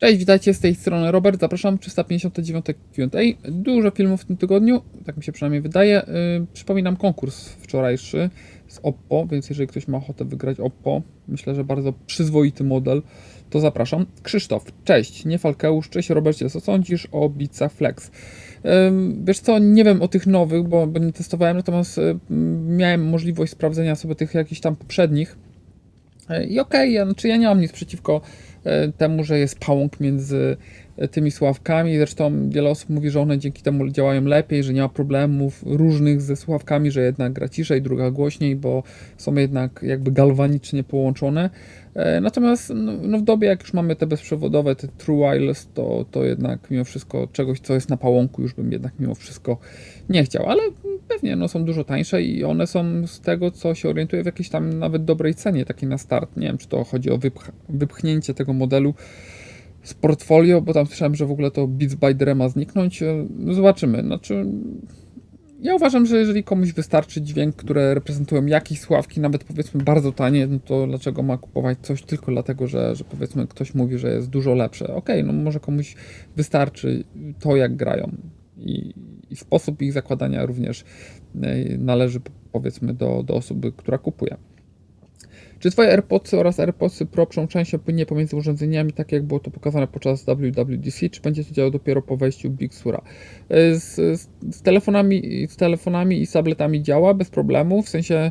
Cześć, witajcie z tej strony Robert, zapraszam 359 Q&A. Dużo filmów w tym tygodniu, tak mi się przynajmniej wydaje. Yy, przypominam konkurs wczorajszy z Oppo, więc jeżeli ktoś ma ochotę wygrać Oppo, myślę, że bardzo przyzwoity model, to zapraszam. Krzysztof, cześć, nie Falkeusz, cześć Robercie, co sądzisz o Beatsach Flex? Wiesz co, nie wiem o tych nowych, bo, bo nie testowałem, natomiast yy, miałem możliwość sprawdzenia sobie tych jakichś tam poprzednich. Yy, I okej, ja, znaczy ja nie mam nic przeciwko temu, że jest pałąk między e, tymi słuchawkami. Zresztą wiele osób mówi, że one dzięki temu działają lepiej, że nie ma problemów różnych ze słuchawkami, że jedna gra ciszej, druga głośniej, bo są jednak jakby galwanicznie połączone. E, Natomiast no, no w dobie, jak już mamy te bezprzewodowe, te True Wireless, to, to jednak mimo wszystko czegoś, co jest na pałąku, już bym jednak mimo wszystko nie chciał. Ale pewnie no, są dużo tańsze i one są z tego, co się orientuję, w jakiejś tam nawet dobrej cenie, takiej na start. Nie wiem, czy to chodzi o wypch- wypchnięcie tego modelu z portfolio, bo tam słyszałem, że w ogóle to Beats by Dre ma zniknąć. E, No zobaczymy. Znaczy, ja uważam, że jeżeli komuś wystarczy dźwięk, które reprezentują jakieś sławki, nawet powiedzmy bardzo tanie, no to dlaczego ma kupować coś tylko dlatego, że, że powiedzmy ktoś mówi, że jest dużo lepsze. Okej, no może komuś wystarczy to, jak grają. I, i sposób ich zakładania również e, należy powiedzmy do, do osoby, która kupuje. Czy Twoje AirPodsy oraz AirPodsy Pro się płynnie pomiędzy urządzeniami, tak jak było to pokazane podczas WWDC, czy będzie to działało dopiero po wejściu Big Sura? Z, z, z, telefonami, z telefonami i tabletami działa bez problemu, w sensie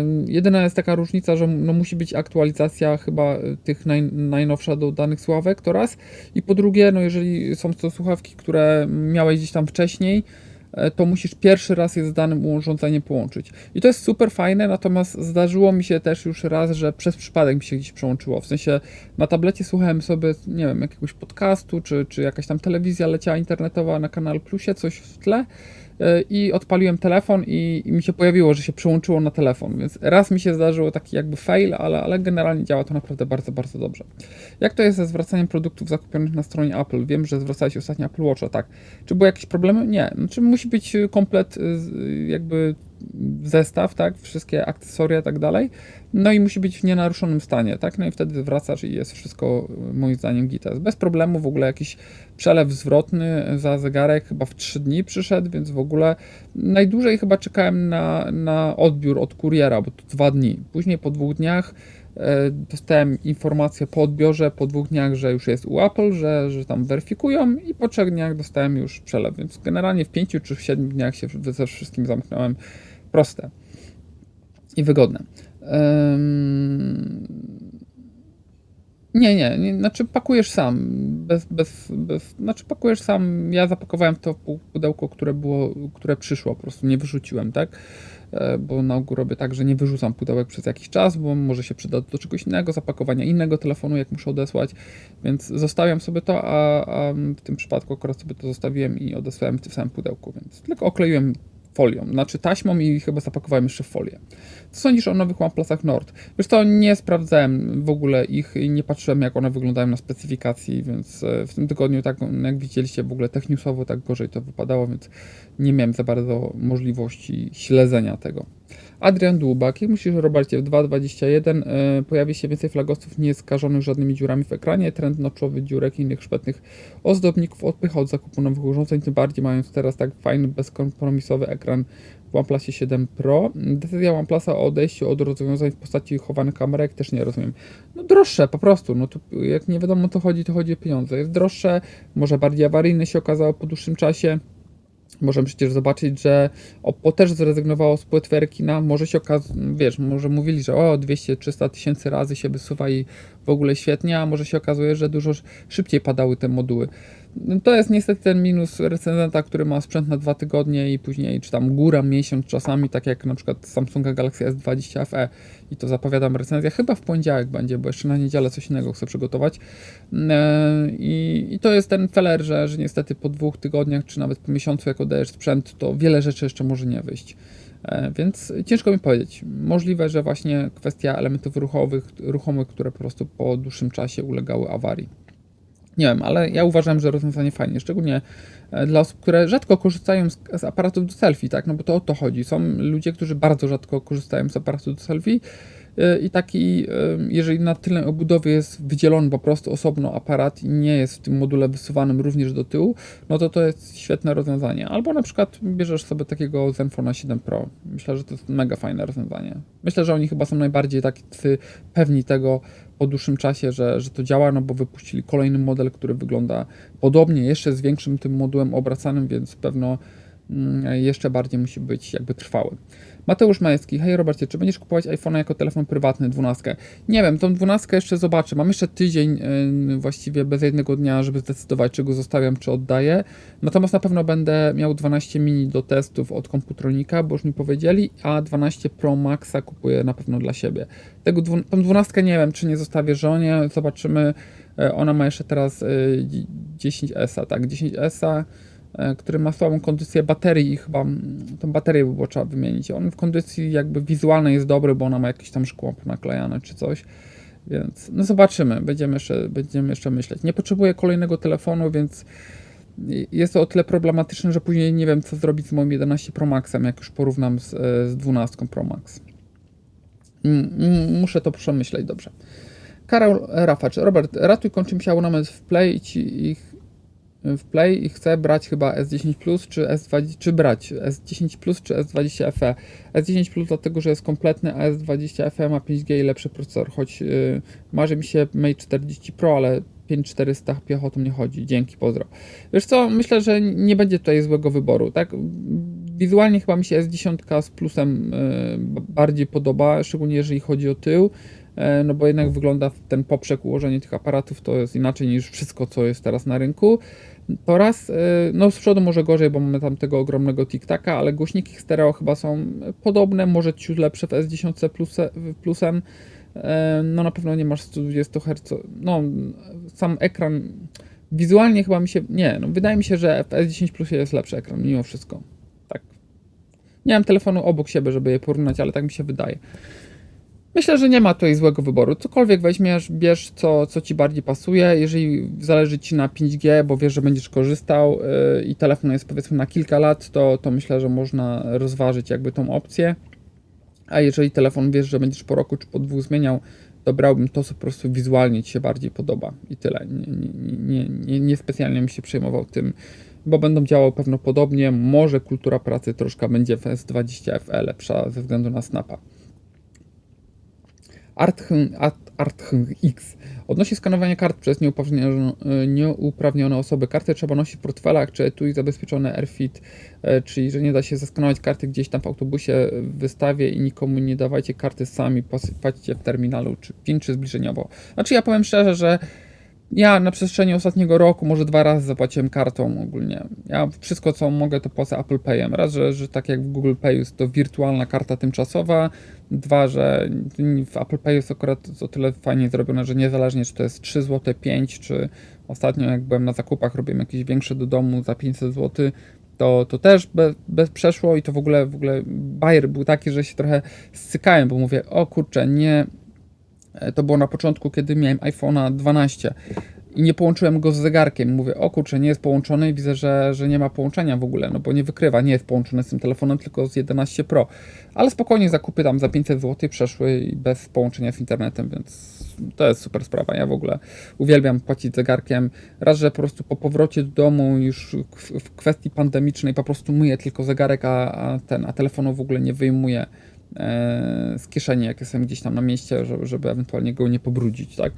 ym, jedyna jest taka różnica, że no, musi być aktualizacja chyba tych naj, najnowsza do danych słuchawek, to raz, i po drugie, no jeżeli są to słuchawki, które miałeś gdzieś tam wcześniej, e, to musisz pierwszy raz je z danym urządzeniem połączyć. I to jest super fajne, natomiast zdarzyło mi się też już raz, że przez przypadek mi się gdzieś przełączyło. W sensie na tablecie słuchałem sobie, nie wiem, jakiegoś podcastu, czy, czy jakaś tam telewizja leciała internetowa na Kanal Plusie, coś w tle e, i odpaliłem telefon i, i mi się pojawiło, że się przełączyło na telefon, więc raz mi się zdarzyło taki jakby fail, ale, ale generalnie działa to naprawdę bardzo, bardzo dobrze. Jak to jest ze zwracaniem produktów zakupionych na stronie Apple? Wiem, że zwracałeś ostatnio Apple Watcha, tak. Czy były jakieś problemy? Nie. Znaczy musi być komplet y, jakby zestaw, tak, wszystkie akcesoria i tak dalej, no i musi być w nienaruszonym stanie, tak, no i wtedy wracasz i jest wszystko moim zdaniem gites. Bez problemu w ogóle jakiś przelew zwrotny za zegarek chyba w 3 dni przyszedł, więc w ogóle najdłużej chyba czekałem na, na odbiór od kuriera, bo to 2 dni. Później po dwóch dniach e, dostałem informację po odbiorze, po dwóch dniach, że już jest u Apple, że, że tam weryfikują i po trzech dniach dostałem już przelew, więc generalnie w pięciu czy w siedmiu dniach się ze wszystkim zamknąłem. Proste i wygodne. Nie, nie, nie, znaczy pakujesz sam, bez, bez, bez, znaczy pakujesz sam, ja zapakowałem to pudełko, które było, które przyszło, po prostu nie wyrzuciłem, tak, E, bo na ogół robię tak, że nie wyrzucam pudełek przez jakiś czas, bo może się przyda do czegoś innego, zapakowania innego telefonu, jak muszę odesłać, więc zostawiam sobie to, a, a w tym przypadku akurat sobie to zostawiłem i odesłałem w tym samym pudełku, więc tylko okleiłem folią, znaczy taśmą i chyba zapakowałem jeszcze folię. Co sądzisz o nowych OnePlusach Nord? Wiesz to nie sprawdzałem w ogóle ich i nie patrzyłem jak one wyglądają na specyfikacji, więc e, w tym tygodniu tak jak widzieliście w ogóle techniusowo tak gorzej to wypadało, więc nie miałem za bardzo możliwości śledzenia tego. Adrian Dłubak, jak myślisz, Robercie, w 2.21 yy, pojawi się więcej flagowców nieskażonych żadnymi dziurami w ekranie, trend noczowy dziurek i innych szpetnych ozdobników odpycha od zakupu nowych urządzeń, tym bardziej mając teraz tak fajny, bezkompromisowy ekran w OnePlusie 7 Pro. Decyzja OnePlusa o odejściu od rozwiązań w postaci chowanych kamerek też nie rozumiem. No droższe po prostu, no to jak nie wiadomo o co chodzi, to chodzi o pieniądze. Jest droższe, może bardziej awaryjne się okazało po dłuższym czasie. Możemy przecież zobaczyć, że Oppo też zrezygnowało z płyt Verkina. Może się okazać, wiesz, może mówili, że o 200-300 tysięcy razy się wysuwa i w ogóle świetnie, a może się okazuje, że dużo szybciej padały te moduły. To jest niestety ten minus recenzenta, który ma sprzęt na dwa tygodnie i później, czy tam góra miesiąc czasami, tak jak na przykład Samsunga Galaxy S20 FE i to zapowiadam recenzja, chyba w poniedziałek będzie, bo jeszcze na niedzielę coś innego chcę przygotować i, i to jest ten feller, że, że niestety po dwóch tygodniach, czy nawet po miesiącu jak oddajesz sprzęt, to wiele rzeczy jeszcze może nie wyjść. Więc ciężko mi powiedzieć. Możliwe, że właśnie kwestia elementów ruchowych, ruchomych, które po prostu po dłuższym czasie ulegały awarii. Wiem, ale ja uważam, że rozwiązanie fajnie, szczególnie dla osób, które rzadko korzystają z, z, aparatów do selfie, tak? No bo to o to chodzi. Są ludzie, którzy bardzo rzadko korzystają z aparatu do selfie y, i taki, y, jeżeli na tylnej obudowie jest wydzielony po prostu osobno aparat i nie jest w tym module wysuwanym również do tyłu, no to to jest świetne rozwiązanie. Albo na przykład bierzesz sobie takiego Zenfona 7 Pro. Myślę, że to jest mega fajne rozwiązanie. Myślę, że oni chyba są najbardziej taki pewni tego po dłuższym czasie, że, że to działa, no bo wypuścili kolejny model, który wygląda podobnie, jeszcze z większym tym modułem obracanym, więc pewno mm, jeszcze bardziej musi być jakby trwały. Mateusz Majewski, hej Robercie, czy będziesz kupować iPhone'a jako telefon prywatny, 12? Nie wiem, tą 12 jeszcze zobaczę. Mam jeszcze tydzień yy, właściwie bez jednego dnia, żeby zdecydować, czy go zostawiam, czy oddaję. Natomiast na pewno będę miał 12 mini do testów od komputronika, bo już mi powiedzieli, a 12 Pro Maxa kupuję na pewno dla siebie. Tego, tą 12 nie wiem, czy nie zostawię żonie, zobaczymy. Yy, ona ma jeszcze teraz yy, 10S, tak, 10S. E, który ma słabą kondycję baterii i chyba tą baterię by było trzeba wymienić. On w kondycji jakby wizualnej jest dobry, bo ona ma jakieś tam szkło naklejane czy coś. Więc no zobaczymy, będziemy jeszcze, będziemy jeszcze myśleć. Nie potrzebuję kolejnego telefonu, więc jest to o tyle problematyczne, że później nie wiem, co zrobić z moim 11 Pro Maxem, jak już porównam z, e, z 12 Pro Max. Muszę to przemyśleć dobrze. Karol Rafacz, Robert, ratuj kończy się abonament w Play i ci ich w Play i chcę brać chyba S10 Plus czy S20, czy brać S10 Plus czy S20 FE. S10 Plus dlatego, że jest kompletny, a S20 FE ma 5G i lepszy procesor, choć yy, marzy mi się Mate 40 Pro, ale 5400 piechotą nie chodzi. Dzięki, pozdro. Wiesz co, myślę, że nie będzie tutaj złego wyboru, tak? Wizualnie chyba mi się S10 z plusem yy, bardziej podoba, szczególnie jeżeli chodzi o tył e, no bo jednak wygląda ten poprzek ułożenie tych aparatów to jest inaczej niż wszystko, co jest teraz na rynku. To raz, y, no z przodu może gorzej, bo mamy tam tego ogromnego tiktaka, ale głośniki stereo chyba są podobne, może ciut lepsze w S10 plusem. E, no na pewno nie masz 120 Hz. No sam ekran wizualnie chyba mi się, nie, no wydaje mi się, że w S10 Plusie jest lepszy ekran mimo wszystko. Tak. Nie mam telefonu obok siebie, żeby je porównać, ale tak mi się wydaje. Myślę, że nie ma tutaj złego wyboru. Cokolwiek weźmiesz, bierz co, co ci bardziej pasuje. Jeżeli zależy ci na 5G, bo wiesz, że będziesz korzystał yy, i telefon jest powiedzmy na kilka lat, to, to myślę, że można rozważyć jakby tą opcję. A jeżeli telefon wiesz, że będziesz po roku czy po dwóch zmieniał, to brałbym to, co po prostu wizualnie ci się bardziej podoba i tyle. Nie, nie, nie, nie specjalnie mi się przejmował tym, bo będą działały pewno podobnie. Może kultura pracy troszkę będzie w S20 FE lepsza ze względu na snapa. ArtHng X odnosi skanowanie kart przez nieuprawnione, nieuprawnione osoby. Karty trzeba nosić w portfelach czy etui zabezpieczone AirFit, e, czyli że nie da się zaskanować karty gdzieś tam w autobusie, w wystawie i nikomu nie dawajcie karty sami, płacicie w terminalu czy PIN czy zbliżeniowo. Znaczy ja powiem szczerze, że ja na przestrzeni ostatniego roku może dwa razy zapłaciłem kartą ogólnie. Ja wszystko co mogę to płacę Apple Payem. Raz, że, że tak jak w Google Pay jest to wirtualna karta tymczasowa. Dwa, że w Apple Pay jest akurat o tyle fajnie zrobione, że niezależnie czy to jest 3 zł, 5 czy ostatnio jak byłem na zakupach robiłem jakieś większe do domu za 500 zł, to, to też bez, bez przeszło i to w ogóle, w ogóle bajer był taki, że się trochę stykałem, bo mówię, o kurczę, nie, to było na początku, kiedy miałem iPhone'a 12 i nie połączyłem go z zegarkiem. Mówię, o kurczę, nie jest połączony i widzę, że, że nie ma połączenia w ogóle, no bo nie wykrywa, nie jest połączony z tym telefonem, tylko z 11 Pro. Ale spokojnie zakupy tam za 500 zł przeszły bez połączenia z internetem, więc to jest super sprawa. Ja w ogóle uwielbiam płacić zegarkiem. Raz, że po prostu po powrocie do domu już w, kwestii pandemicznej po prostu myję tylko zegarek, a, a ten, a telefonu w ogóle nie wyjmuję E, z kieszeni, jak jestem gdzieś tam na mieście, żeby, ewentualnie go nie pobrudzić, tak?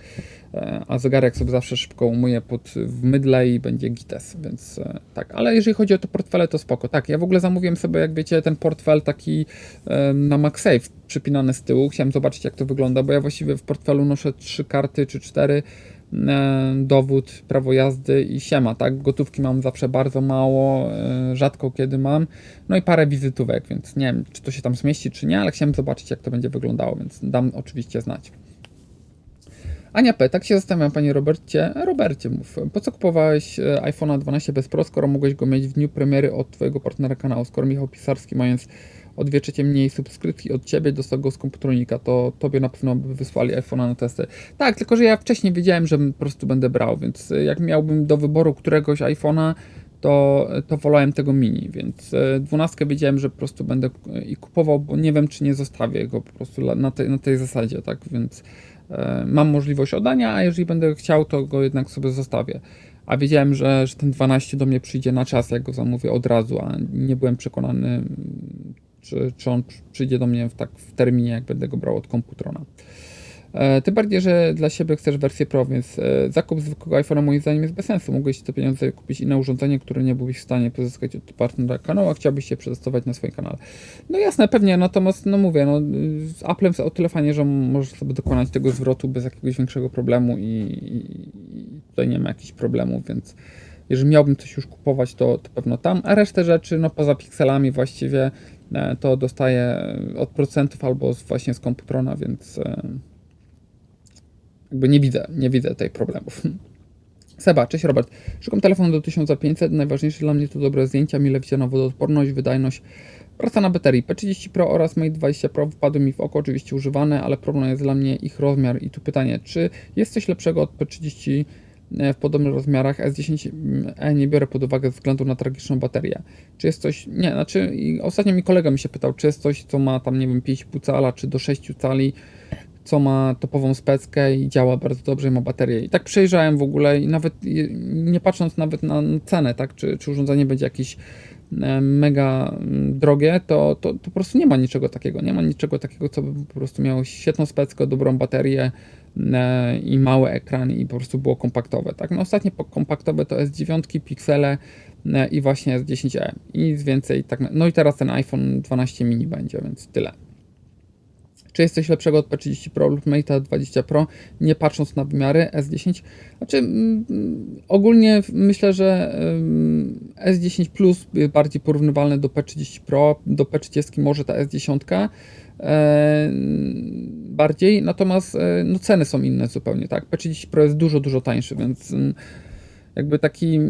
E, a zegarek sobie zawsze szybko umyję pod, w mydle i będzie gites, więc e, tak. Ale jeżeli chodzi o to portfele, to spoko. Tak, ja w ogóle zamówiłem sobie, jak wiecie, ten portfel taki na MagSafe przypinany z tyłu. Chciałem zobaczyć, jak to wygląda, bo ja właściwie w portfelu noszę trzy karty czy cztery E, dowód, prawo jazdy i siema, tak? Gotówki mam zawsze bardzo mało, e, rzadko kiedy mam, no i parę wizytówek, więc nie wiem, czy to się tam zmieści, czy nie, ale chciałem zobaczyć, jak to będzie wyglądało, więc dam oczywiście znać. Ania P. Tak się zastanawiam, panie Robercie. Robercie, mów. Po co kupowałeś e, iPhone'a 12 bez Pro, skoro mogłeś go mieć w dniu premiery od twojego partnera kanału? Skoro Michał Pisarski, mając o dwie trzecie mniej subskrypcji od ciebie, dostał go z komputronika, to tobie na pewno by wysłali iPhone'a na testy. Tak, tylko że ja wcześniej wiedziałem, że po prostu będę brał, więc jak miałbym do wyboru któregoś iPhone'a, to, to wolałem tego mini, więc e, 12 wiedziałem, że po prostu będę e, i kupował, bo nie wiem, czy nie zostawię go po prostu na tej, na tej zasadzie, tak, więc e, mam możliwość oddania, a jeżeli będę chciał, to go jednak sobie zostawię. A wiedziałem, że, że ten 12 do mnie przyjdzie na czas, jak go zamówię od razu, a nie byłem przekonany, czy, czy on przy- przyjdzie do mnie w, tak w terminie, jak będę go brał od komputrona. E, Tym bardziej, że dla siebie chcesz wersję Pro, więc e, zakup zwykłego iPhone'a moim zdaniem jest bez sensu. Mogłeś te pieniądze kupić inne urządzenie, które nie byłbyś w stanie pozyskać od partnera kanału, a chciałbyś się przetestować na swoim kanale. No jasne, pewnie, natomiast no mówię, no, z Applem o tyle fajnie, że możesz sobie dokonać tego zwrotu bez jakiegoś większego problemu i, i tutaj nie ma jakichś problemów, więc jeżeli miałbym coś już kupować, to, to pewno tam, a resztę rzeczy, no poza pikselami właściwie, to dostaję od procentów albo właśnie z komputrona, więc e, jakby nie widzę, nie widzę tutaj problemów. Seba, cześć Robert. Szukam telefonu do 1500. Najważniejsze dla mnie to dobre zdjęcia, mile widziana wodoodporność, wydajność, praca na baterii. P30 Pro oraz Mate 20 Pro wpadły mi w oko, oczywiście używane, ale problem jest dla mnie ich rozmiar. I tu pytanie, czy jest coś lepszego od P30 w podobnych rozmiarach? S10e nie biorę pod uwagę ze względu na tragiczną baterię. Czy jest coś, nie, znaczy ostatnio mi kolega mi się pytał, czy jest coś, co ma tam, nie wiem, 5,5 cala, czy do 6 cali, co ma topową speckę i działa bardzo dobrze i ma baterię. I tak przejrzałem w ogóle i nawet nie patrząc nawet na cenę, tak, czy, czy urządzenie będzie jakieś e, mega mm, drogie, to, to, to po prostu nie ma niczego takiego. Nie ma niczego takiego, co by po prostu miało świetną speckę, dobrą baterię e, i mały ekran i po prostu było kompaktowe. Tak? No ostatnie kompaktowe to S9, piksele e, i właśnie S10e i nic więcej. Tak, no i teraz ten iPhone 12 mini będzie, więc tyle. Czy jest coś lepszego od P30 Pro lub Mate 20 Pro, nie patrząc na wymiary S10? Znaczy, mm, ogólnie myślę, że ym, S10 Plus bardziej porównywalne do P30 Pro, do P30 może ta S10 e, bardziej, natomiast e, no, ceny są inne zupełnie, tak? P30 Pro jest dużo, dużo tańszy, więc mm, jakby taki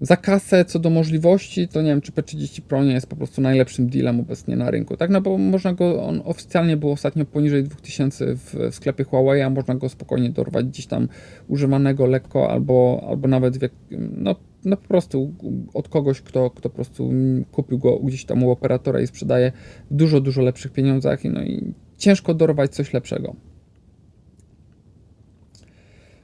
za kasę co do możliwości, to nie wiem, czy P30 Pro nie jest po prostu najlepszym dealem obecnie na rynku, tak? No bo można go, on oficjalnie był ostatnio poniżej 2000 w, sklepie Huawei, a można go spokojnie dorwać gdzieś tam używanego lekko albo, albo nawet w, no, no po prostu od kogoś, kto, kto po prostu kupił go gdzieś tam u operatora i sprzedaje w dużo, dużo lepszych pieniądzach, no i ciężko dorwać coś lepszego.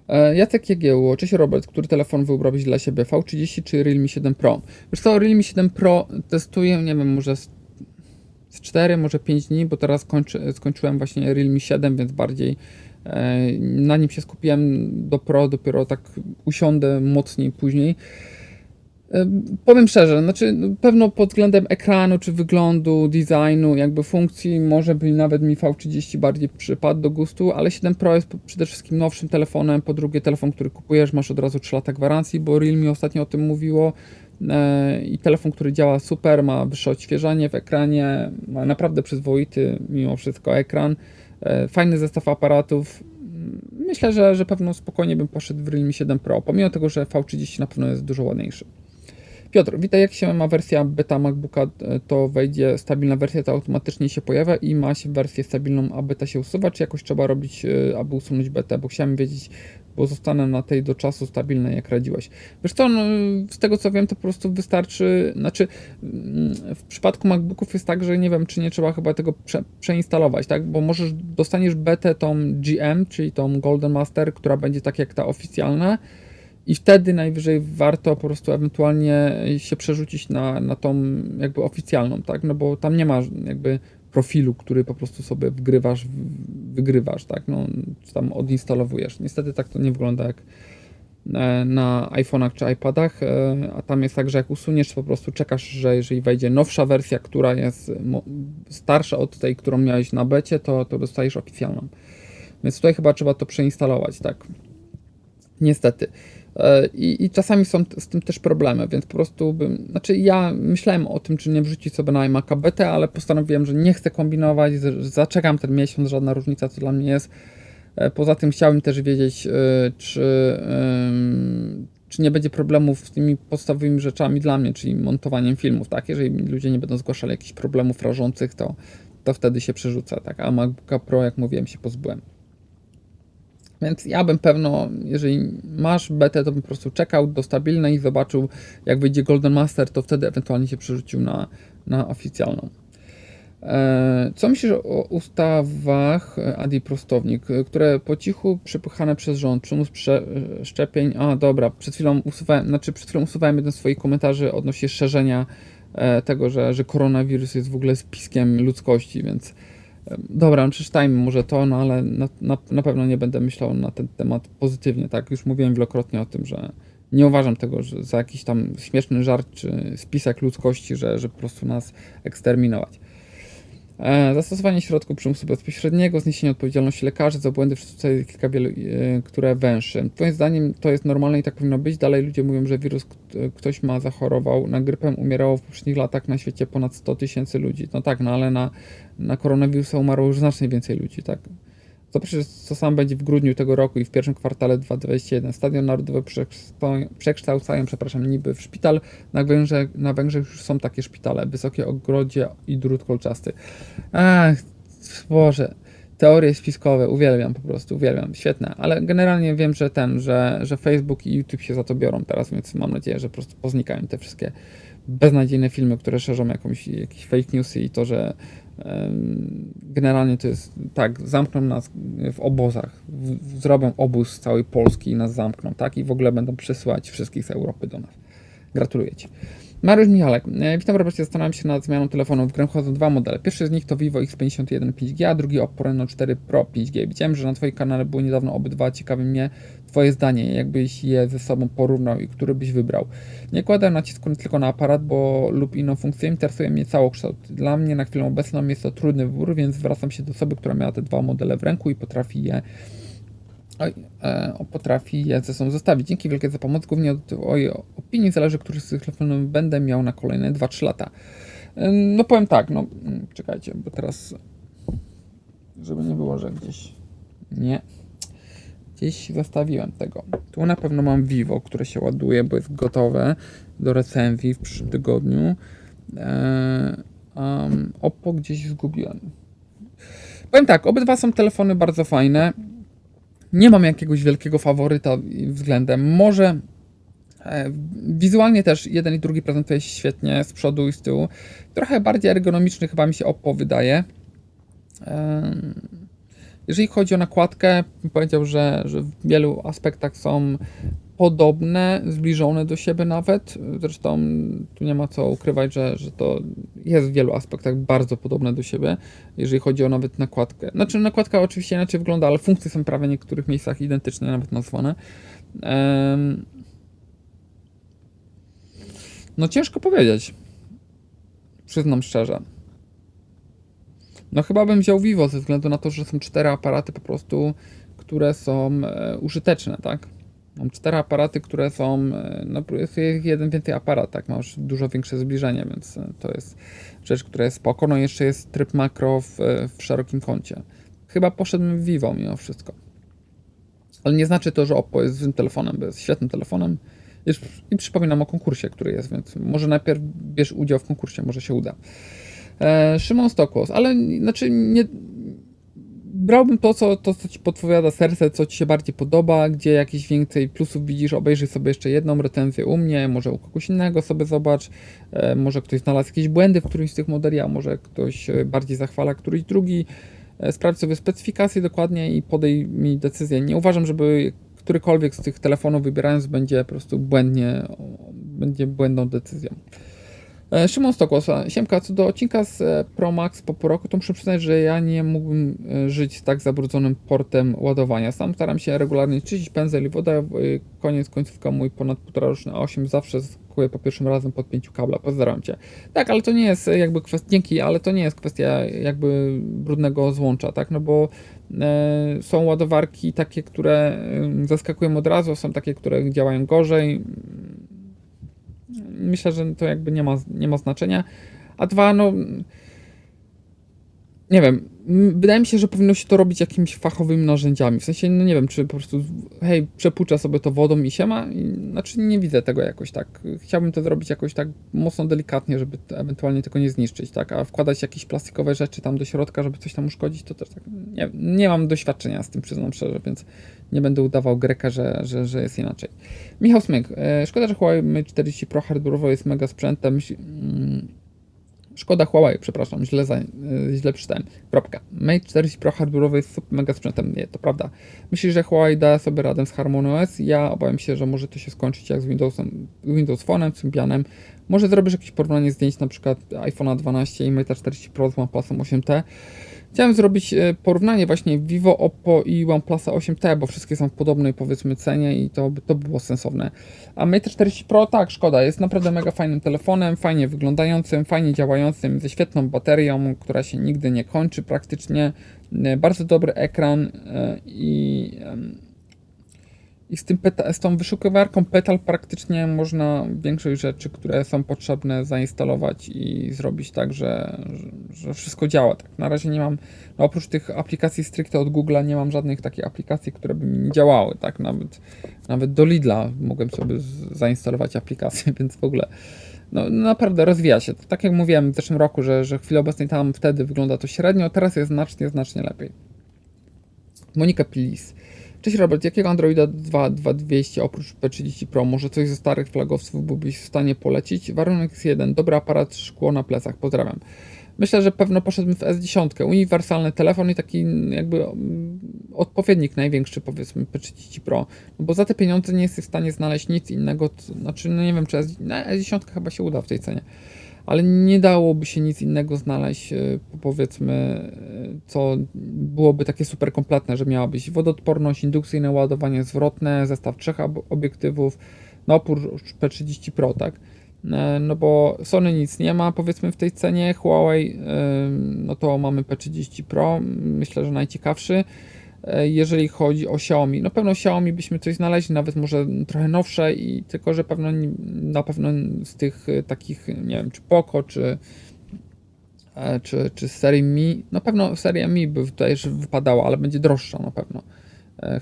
E, Jacek Jagiełło, cześć Robert, który telefon wybrałbyś dla siebie, V30 czy Realme 7 Pro? Wiesz co, Realme 7 Pro testuję, nie wiem, może z, z 4, może 5 dni, bo teraz kończy, skończyłem właśnie Realme 7, więc bardziej e, na nim się skupiłem do Pro, dopiero tak usiądę mocniej później. Powiem szczerze, znaczy no, pewno pod względem ekranu, czy wyglądu, designu, jakby funkcji, może by nawet mi V30 bardziej przypadł do gustu, ale 7 Pro jest przede wszystkim nowszym telefonem, po drugie telefon, który kupujesz, masz od razu 3 lata gwarancji, bo Realme ostatnio o tym mówiło e, i telefon, który działa super, ma wyższe odświeżanie w ekranie, ma naprawdę przyzwoity mimo wszystko ekran, e, fajny zestaw aparatów, Myślę, że, że pewno spokojnie bym poszedł w Realme 7 Pro, pomimo tego, że V30 na pewno jest dużo ładniejszy. Piotr, witaj, jak się ma wersja beta MacBooka, e, to wejdzie stabilna wersja, to automatycznie się pojawia i ma się wersję stabilną, a beta się usuwa, czy jakoś trzeba robić, e, aby usunąć betę, bo chciałem wiedzieć, bo zostanę na tej do czasu stabilnej, jak radziłeś. Wiesz co, no, z tego co wiem, to po prostu wystarczy, znaczy mm, w przypadku MacBooków jest tak, że nie wiem, czy nie trzeba chyba tego prze, przeinstalować, tak, bo możesz, dostaniesz betę tą GM, czyli tą Golden Master, która będzie tak jak ta oficjalna, i wtedy najwyżej warto po prostu ewentualnie się przerzucić na, na tą jakby oficjalną, tak? No bo tam nie ma jakby profilu, który po prostu sobie wgrywasz, wygrywasz, tak? No, czy tam odinstalowujesz. Niestety tak to nie wygląda jak e, na iPhone'ach czy iPadach, e, a tam jest tak, że jak usuniesz, po prostu czekasz, że jeżeli wejdzie nowsza wersja, która jest starsza od tej, którą miałeś na becie, to, to dostajesz oficjalną. Więc tutaj chyba trzeba to przeinstalować, tak? Niestety. E, I, I czasami są z tym też problemy, więc po prostu bym. Znaczy, ja myślałem o tym, czy nie wrzucić sobie na iMac'a ale postanowiłem, że nie chcę kombinować, że zaczekam ten miesiąc, żadna różnica to dla mnie jest. E, Poza tym chciałbym też wiedzieć, e, czy, czy nie będzie problemów z tymi podstawowymi rzeczami dla mnie, czyli montowaniem filmów, tak? Jeżeli ludzie nie będą zgłaszali jakichś problemów rażących, to, to wtedy się przerzuca, tak? A MacBooka Pro, jak mówiłem, się pozbyłem. Więc ja bym pewno, jeżeli masz betę, to bym po prostu czekał do stabilnej i zobaczył, jak wyjdzie Golden Master, to wtedy ewentualnie się przerzucił na, na oficjalną. E, Co myślisz o ustawach e, Adi Prostownik, e, które po cichu przepychane przez rząd, przymus szczepień? A dobra, przed chwilą usuwałem, znaczy przed chwilą usuwałem jeden z swoich komentarzy odnośnie szerzenia tego, że, że koronawirus jest w ogóle spiskiem ludzkości, więc dobra, no przeczytajmy może to, no ale na, na, na pewno nie będę myślał na ten temat pozytywnie, tak? Już mówiłem wielokrotnie o tym, że nie uważam tego za jakiś tam śmieszny żart czy spisek ludzkości, że, że po prostu nas eksterminować. E, Zastosowanie środków przymusu bezpośredniego, zniesienie odpowiedzialności lekarzy za błędy w kilka wielu, e, które węszy. Twoim zdaniem to jest normalne i tak powinno być? Dalej ludzie mówią, że wirus k- ktoś ma zachorował. Na grypę umierało w poprzednich latach na świecie ponad 100 tysięcy ludzi. No tak, no ale na, na koronawirusa umarło już znacznie więcej ludzi, tak? Zobaczcie, co sam będzie w grudniu tego roku i w pierwszym kwartale 2021. Stadion Narodowy przekształcają, przepraszam, niby w szpital. Na Węgrzech, na Węgrzech już są takie szpitale. Wysokie ogrodzie i drut kolczasty. Ach, Boże. Teorie spiskowe, uwielbiam po prostu, uwielbiam, świetne, ale generalnie wiem, że ten, że, że Facebook i YouTube się za to biorą teraz, więc mam nadzieję, że po prostu poznikają te wszystkie beznadziejne filmy, które szerzą jakąś, jakieś fake newsy i to, że generalnie to jest tak, zamkną nas w obozach, w, zrobią obóz z całej Polski i nas zamkną, tak, i w ogóle będą przysyłać wszystkich z Europy do nas. Gratuluję Ci. Mariusz Michalek. E, Witam Robercie, zastanawiam się nad zmianą telefonu. W grę wchodzą dwa modele. Pierwszy z nich to Vivo X51 5G, a drugi Oppo Reno 4 Pro 5G. Widziałem, że na Twoim kanale były niedawno obydwa. Ciekawi mnie Twoje zdanie, jakbyś je ze sobą porównał i który byś wybrał. Nie kładę nacisku tylko na aparat, bo lub inną funkcję. Interesuje mnie całokształt. Dla mnie na chwilę obecną jest to trudny wybór, więc zwracam się do osoby, która miała te dwa modele w ręku i potrafi je Oj, e, potrafi je ze sobą zostawić. Dzięki wielkie za pomoc. Głównie od Twojej opinii zależy, który z tych telefonów będę miał na kolejne 2-3 lata. E, No powiem tak, no mm, czekajcie, bo teraz żeby nie było, że gdzieś nie. Gdzieś zostawiłem tego. Tu na pewno mam Vivo, które się ładuje, bo jest gotowe do recenzji w przyszłym tygodniu. Um, Oppo gdzieś zgubiłem. Powiem tak, obydwa są telefony bardzo fajne nie mam jakiegoś wielkiego faworyta względem. Może e, wizualnie też jeden i drugi prezentuje się świetnie z przodu i z tyłu. Trochę bardziej ergonomiczny chyba mi się Oppo wydaje. Jeżeli chodzi o nakładkę, powiedział, że, że w wielu aspektach są podobne, zbliżone do siebie nawet. Zresztą tu nie ma co ukrywać, że, że to jest w wielu aspektach bardzo podobne do siebie, jeżeli chodzi o nawet nakładkę. Znaczy nakładka oczywiście inaczej wygląda, ale funkcje są prawie w niektórych miejscach identyczne, nawet nazwane. No ciężko powiedzieć. Przyznam szczerze. No chyba bym wziął Vivo ze względu na to, że są cztery aparaty po prostu, które są e, użyteczne, tak? Mam cztery aparaty, które są, e, no jest jeden więcej aparat, tak? Masz dużo większe zbliżenie, więc e, to jest rzecz, która jest spoko. No jeszcze jest tryb makro w, w szerokim kącie. Chyba poszedłbym w Vivo mimo wszystko. Ale nie znaczy to, że Oppo jest złym telefonem, bo jest świetnym telefonem. I przypominam o konkursie, który jest, więc może najpierw bierz udział w konkursie, może się uda. E, Szymon Stokłos, ale znaczy nie. Brałbym to co, to, co ci podpowiada serce, co ci się bardziej podoba, gdzie jakieś więcej plusów widzisz, obejrzyj sobie jeszcze jedną recenzję u mnie, może u kogoś innego sobie zobacz, e, może ktoś znalazł jakieś błędy w którymś z tych modeli, a może ktoś e, bardziej zachwala któryś drugi. E, Sprawdź sobie specyfikację dokładnie i podejmij decyzję. Nie uważam, żeby którykolwiek z tych telefonów wybierając będzie po prostu błędnie, będzie błędną decyzją. E, Szymon Stokłosa, Siemka, co do odcinka z e, Pro Max po pół roku, to muszę przyznać, że ja nie mógłbym e, żyć z tak zabrudzonym portem ładowania. Sam staram się regularnie czyścić pędzel i woda, koniec końcówka mój ponad półtora roczny A8 zawsze skakuje po pierwszym razem pod pięciu kabla. Pozdrawiam Cię. Tak, ale to nie jest jakby kwestia, dzięki, ale to nie jest kwestia jakby brudnego złącza, tak, no bo są ładowarki takie, które zaskakują od razu, są takie, które działają gorzej, myślę, że to jakby nie ma, nie ma znaczenia. A dwa, no. Nie wiem. Wydaje mi się, że powinno się to robić jakimiś fachowymi narzędziami. W sensie, no nie wiem, czy po prostu, hej, przepuczę sobie to wodą i siema. I, znaczy, nie widzę tego jakoś tak. Chciałbym to zrobić jakoś tak mocno delikatnie, żeby ewentualnie tego nie zniszczyć, tak? A wkładać jakieś plastikowe rzeczy tam do środka, żeby coś tam uszkodzić, to też tak. Nie, nie mam doświadczenia z tym, przyznam szczerze, więc nie będę udawał Greka, że, że, że jest inaczej. Michał Smyk, e, szkoda, że Huawei Mate 40 Pro hardware'owo jest mega sprzętem. Mm, Szkoda Huawei, przepraszam, źle, za, y, źle przeczytałem. Kropka. Mate 40 Pro hardware'owy jest super mega sprzętem. Nie, to prawda. Myślisz, że Huawei da sobie radę z HarmonyOS? Ja obawiam się, że może to się skończyć jak z Windowsem, Windows Phone'em, Symbianem. Może zrobisz jakieś porównanie zdjęć na przykład iPhone'a 12 i Mate 40 Pro z OnePlusem 8T. Chciałem zrobić e, porównanie właśnie Vivo, Oppo i OnePlusa 8T, bo wszystkie są w podobnej powiedzmy cenie i to, to by było sensowne. A Mate 40 Pro, tak, szkoda, jest naprawdę mega fajnym telefonem, fajnie wyglądającym, fajnie działającym, ze świetną baterią, która się nigdy nie kończy praktycznie. E, Bardzo dobry ekran e, i, i z, tym z tą wyszukiwarką Petal praktycznie można większość rzeczy, które są potrzebne, zainstalować i zrobić tak, że, że, wszystko działa. Tak, na razie nie mam, no oprócz tych aplikacji stricte od Google'a, nie mam żadnych takich aplikacji, które by mi nie działały. Tak, nawet, nawet do Lidla mogłem sobie zainstalować aplikację, więc w ogóle no, naprawdę rozwija się. Tak jak mówiłem w zeszłym roku, że, że w chwili obecnej tam wtedy wygląda to średnio, teraz jest znacznie, znacznie lepiej. Monika Pilis. Cześć Robert, jakiego Androida 2 2200 oprócz P30 Pro? Może coś ze starych flagowców byłbyś w stanie polecić? Warunek jest jeden, dobry aparat, szkło na plecach, pozdrawiam. Myślę, że pewno poszedłbym w S10, uniwersalny telefon i taki jakby mm, odpowiednik największy powiedzmy P30 Pro, no bo za te pieniądze nie jesteś w stanie znaleźć nic innego, znaczy no nie wiem czy S, no, S10 chyba się uda w tej cenie, ale nie dałoby się nic innego znaleźć, e, powiedzmy, e, co byłoby takie super kompletne, że miałabyś wodoodporność, indukcyjne ładowanie zwrotne, zestaw trzech ob- obiektywów, no oprócz P30 Pro, tak? E, No bo Sony nic nie ma, powiedzmy w tej cenie, Huawei, no to mamy P30 Pro, myślę, że najciekawszy. E, Jeżeli chodzi o Xiaomi, no pewno Xiaomi byśmy coś znaleźli, nawet może trochę nowsze, i tylko że pewno na pewno z tych e, takich, nie wiem, czy Poco, czy, e, czy, czy serii Mi, na pewno seria Mi by już wypadała, ale będzie droższa na pewno.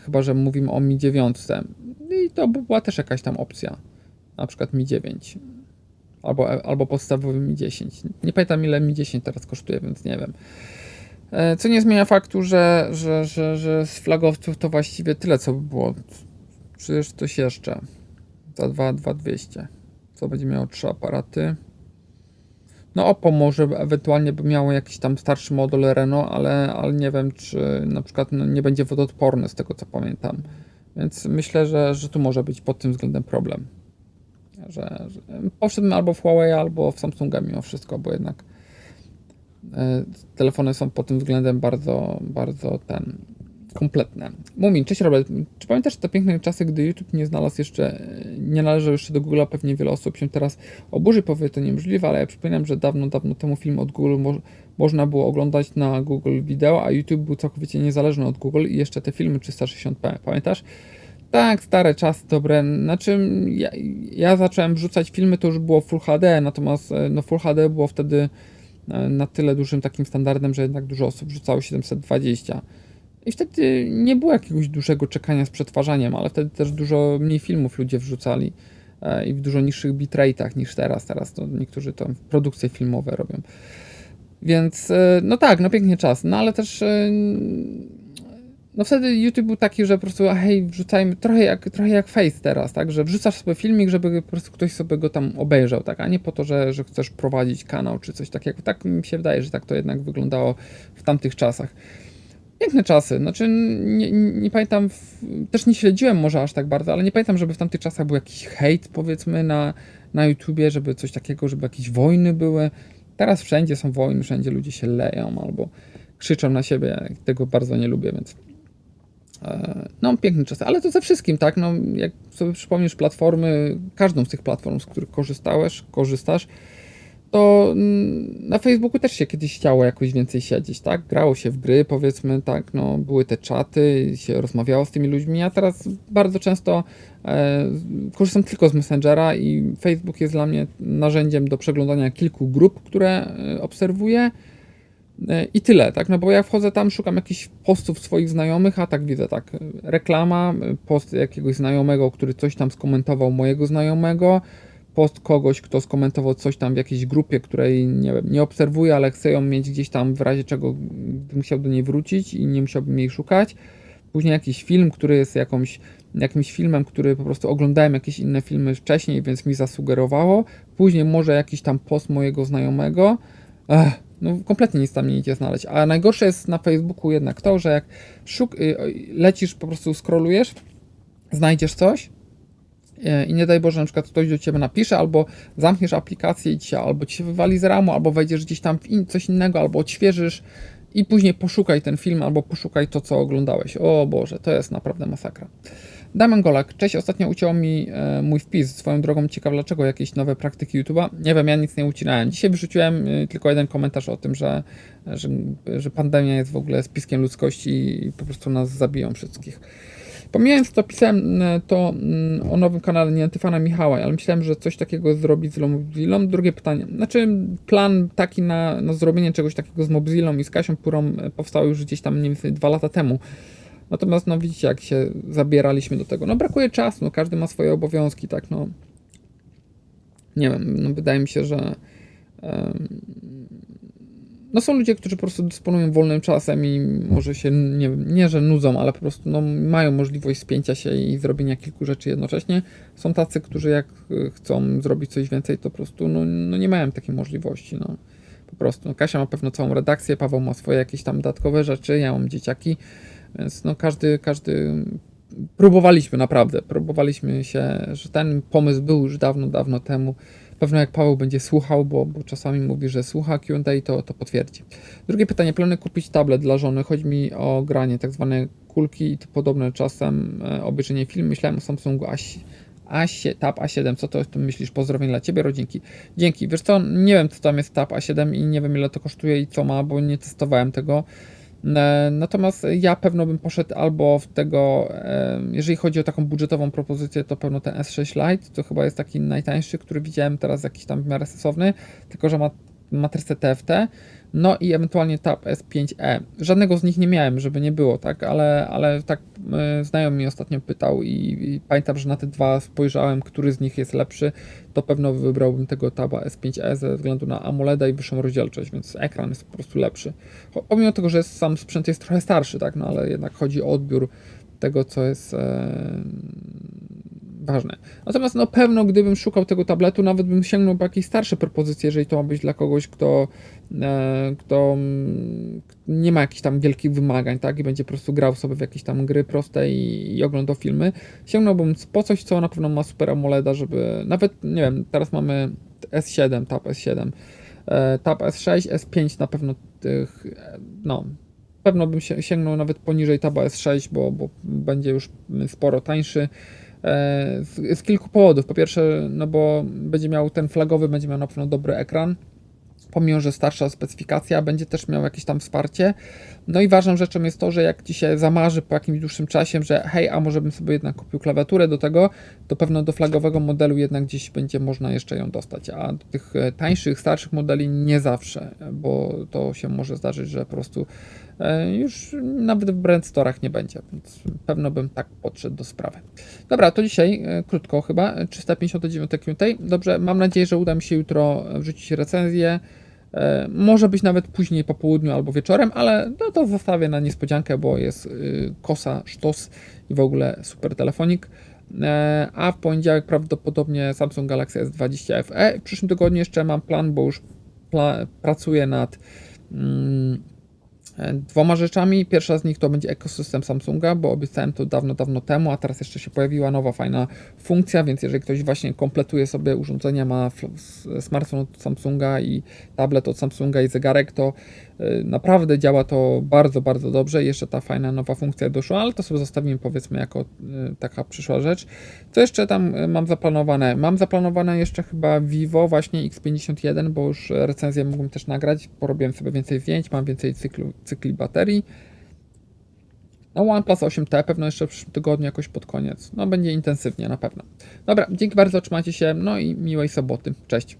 Chyba, że mówimy o Mi 9. I to by była też jakaś tam opcja. Na przykład Mi 9. Albo, albo podstawowy Mi 10. Nie pamiętam ile Mi 10 teraz kosztuje, więc nie wiem. E, Co nie zmienia faktu, że, że, że, że z flagowców to właściwie tyle, co by było. Przecież coś jeszcze. Za 2, 2200. Co będzie miało trzy aparaty. No Oppo może ewentualnie by miało jakiś tam starszy model Reno, ale, ale nie wiem, czy na przykład no, nie będzie wodoodporny z tego co pamiętam. Więc myślę, że, że tu może być pod tym względem problem. Że, że poszedłbym albo w Huawei, albo w Samsunga mimo wszystko, bo jednak telefony są pod tym względem bardzo, bardzo ten kompletne. Mumin, cześć Robert. Czy pamiętasz te piękne czasy, gdy YouTube nie znalazł jeszcze, nie należał jeszcze do Google'a, pewnie wiele osób się teraz oburzy, powie to niemożliwe, ale ja przypominam, że dawno, dawno temu film od Google mo- można było oglądać na Google Video, a YouTube był całkowicie niezależny od Google i jeszcze te filmy 360p, pamiętasz? Tak, stare czasy, dobre. Znaczy, ja, ja zacząłem wrzucać filmy, to już było Full HD, natomiast e, no Full HD było wtedy e, na tyle dużym takim standardem, że jednak dużo osób wrzucało 720. I wtedy nie było jakiegoś dużego czekania z przetwarzaniem, ale wtedy też dużo mniej filmów ludzie wrzucali e, i w dużo niższych bitrate'ach niż teraz. Teraz to niektórzy tam produkcje filmowe robią. Więc e, no tak, no pięknie czas, no ale też e, no wtedy YouTube był taki, że po prostu hej, wrzucajmy trochę jak, trochę jak Face teraz, tak, że wrzucasz sobie filmik, żeby po prostu ktoś sobie go tam obejrzał, tak, a nie po to, że, że chcesz prowadzić kanał czy coś takiego. Tak mi się wydaje, że tak to jednak wyglądało w tamtych czasach. Piękne czasy, znaczy nie, nie, pamiętam, też nie śledziłem może aż tak bardzo, ale nie pamiętam, żeby w tamtych czasach był jakiś hejt powiedzmy na, na YouTubie, żeby coś takiego, żeby jakieś wojny były. Teraz wszędzie są wojny, wszędzie ludzie się leją albo krzyczą na siebie, tego bardzo nie lubię, więc no piękny czas, ale to ze wszystkim, tak, no jak sobie przypomnisz platformy, każdą z tych platform, z których korzystałeś, korzystasz, to mm, na Facebooku też się kiedyś chciało jakoś więcej siedzieć, tak? Grało się w gry, powiedzmy, tak, no, były te czaty, się rozmawiało z tymi ludźmi, a teraz bardzo często e, korzystam tylko z Messengera i Facebook jest dla mnie narzędziem do przeglądania kilku grup, które e, obserwuję. e, i tyle, tak? No bo ja wchodzę tam, szukam jakichś postów swoich znajomych, a tak widzę, tak, reklama, post jakiegoś znajomego, który coś tam skomentował mojego znajomego, post kogoś, kto skomentował coś tam w jakiejś grupie, której nie, nie obserwuję, ale chcę ją mieć gdzieś tam w razie czego bym chciał do niej wrócić i nie musiałbym jej szukać. później jakiś film, który jest jakąś, jakimś filmem, który po prostu oglądałem jakieś inne filmy wcześniej, więc mi zasugerowało, później może jakiś tam post mojego znajomego, Ech, no kompletnie nic tam nie idzie znaleźć, a najgorsze jest na Facebooku jednak to, że jak szuk- y, lecisz, po prostu scrollujesz, znajdziesz coś, e, i nie daj Boże, na przykład ktoś do Ciebie napisze, albo zamkniesz aplikację i ci się, albo Ci się wywali z ramu, albo wejdziesz gdzieś tam w in, coś innego, albo odświeżysz i później poszukaj ten film, albo poszukaj to, co oglądałeś. O Boże, to jest naprawdę masakra. Damian Golak, cześć, ostatnio uciął mi e, mój wpis, swoją drogą ciekaw dlaczego jakieś nowe praktyki YouTube'a. Nie wiem, ja nic nie ucinałem. Dzisiaj wyrzuciłem e, tylko jeden komentarz o tym, że, że, że pandemia jest w ogóle spiskiem ludzkości i po prostu nas zabiją wszystkich. Pomijając to, pisałem e, to mm, o nowym kanale nie Antyfana Michała, ale myślałem, że coś takiego zrobić z Mobzillą. Drugie pytanie. Znaczy, plan taki na, na zrobienie czegoś takiego z Mobzillą i z Kasią Purą e, powstał już gdzieś tam mniej więcej dwa lata temu. Natomiast, no widzicie, jak się zabieraliśmy do tego. No brakuje czasu, no każdy ma swoje obowiązki, tak, no. Nie wiem, no wydaje mi się, że no są ludzie, którzy po prostu dysponują wolnym czasem i może się, nie nie że nudzą, ale po prostu no, mają możliwość spięcia się i zrobienia kilku rzeczy jednocześnie. Są tacy, którzy jak y, chcą zrobić coś więcej, to po prostu no, no nie mają takiej możliwości, no. Po prostu. No, Kasia ma pewno całą redakcję, Paweł ma swoje jakieś tam dodatkowe rzeczy, ja mam dzieciaki, więc no każdy, każdy próbowaliśmy naprawdę, próbowaliśmy się, że ten pomysł był już dawno, dawno temu. Pewno jak Paweł będzie słuchał, bo, bo czasami mówi, że słucha Q&A, to, to potwierdzi. Drugie pytanie, planuję kupić tablet dla żony, chodzi mi o granie, tak zwane kulki i podobne czasem e, obejrzenie filmu. Myślałem o Samsungu A7, A7, Tab A7, co to tym myślisz? Pozdrowień dla Ciebie, rodzinki. Dzięki. Wiesz co, nie wiem co tam jest Tab A7 i nie wiem ile to kosztuje i co ma, bo nie testowałem tego. E, Natomiast ja pewno bym poszedł albo w tego, jeżeli chodzi o taką budżetową propozycję, to pewno ten S6 Lite, to chyba jest taki najtańszy, który widziałem teraz jakiś tam w miarę sensowny, tylko że ma matrycę TFT, no i ewentualnie Tab S5e. Żadnego z nich nie miałem, żeby nie było, tak, ale, ale tak e, znajomy mi ostatnio pytał i, i pamiętam, że na te dwa spojrzałem, który z nich jest lepszy, to pewno wybrałbym tego Taba S5e ze względu na AMOLEDa i wyższą rozdzielczość, więc ekran jest po prostu lepszy. Pomimo tego, że sam sprzęt jest trochę starszy, tak, no ale jednak chodzi o odbiór tego, co jest e, ważne. Natomiast no pewno, gdybym szukał tego tabletu, nawet bym sięgnął po jakieś starsze propozycje, jeżeli to ma być dla kogoś, kto, e, kto mm, nie ma jakichś tam wielkich wymagań, tak, i będzie po prostu grał sobie w jakieś tam gry proste i, i oglądał filmy. Sięgnąłbym po coś, co na pewno ma super AMOLEDa, żeby nawet, nie wiem, teraz mamy S7, Tab S7, e, Tab S6, S5 na pewno tych, e, no, pewno bym się, sięgnął nawet poniżej Taba S6, bo, bo będzie już sporo tańszy. E, Z, z kilku powodów. Po pierwsze, no bo będzie miał ten flagowy, będzie miał na pewno dobry ekran. Pomimo, że starsza specyfikacja, będzie też miał jakieś tam wsparcie. No i ważną rzeczą jest to, że jak ci się zamarzy po jakimś dłuższym czasie, że hej, a może bym sobie jednak kupił klawiaturę do tego, to pewno do flagowego modelu jednak gdzieś będzie można jeszcze ją dostać. A do tych e, tańszych, starszych modeli nie zawsze, bo to się może zdarzyć, że po prostu już nawet w brand storach nie będzie, więc pewno bym tak podszedł do sprawy. Dobra, to dzisiaj e, krótko chyba, e, 359 Q&A. Dobrze, mam nadzieję, że uda mi się jutro wrzucić recenzję. E, Może być nawet później po południu albo wieczorem, ale no to zostawię na niespodziankę, bo jest kosa, sztos i w ogóle super telefonik. E, A w poniedziałek prawdopodobnie Samsung Galaxy S20 FE. W przyszłym tygodniu jeszcze mam plan, bo już pracuję nad mm, e, dwoma rzeczami. Pierwsza z nich to będzie ekosystem Samsunga, bo obiecałem to dawno, dawno temu, a teraz jeszcze się pojawiła nowa, fajna funkcja, więc jeżeli ktoś właśnie kompletuje sobie urządzenia, ma smartfon od Samsunga i tablet od Samsunga i zegarek, to naprawdę działa to bardzo, bardzo dobrze. Jeszcze ta fajna nowa funkcja doszła, ale to sobie zostawimy powiedzmy jako y, taka przyszła rzecz. Co jeszcze tam y, mam zaplanowane? Mam zaplanowane jeszcze chyba Vivo właśnie X51, bo już recenzję mógłbym też nagrać. Porobiłem sobie więcej zdjęć, mam więcej cyklu, cykli baterii. No OnePlus 8T pewno jeszcze w przyszłym tygodniu jakoś pod koniec. No będzie intensywnie na pewno. Dobra, dzięki bardzo, trzymajcie się, no i miłej soboty. Cześć.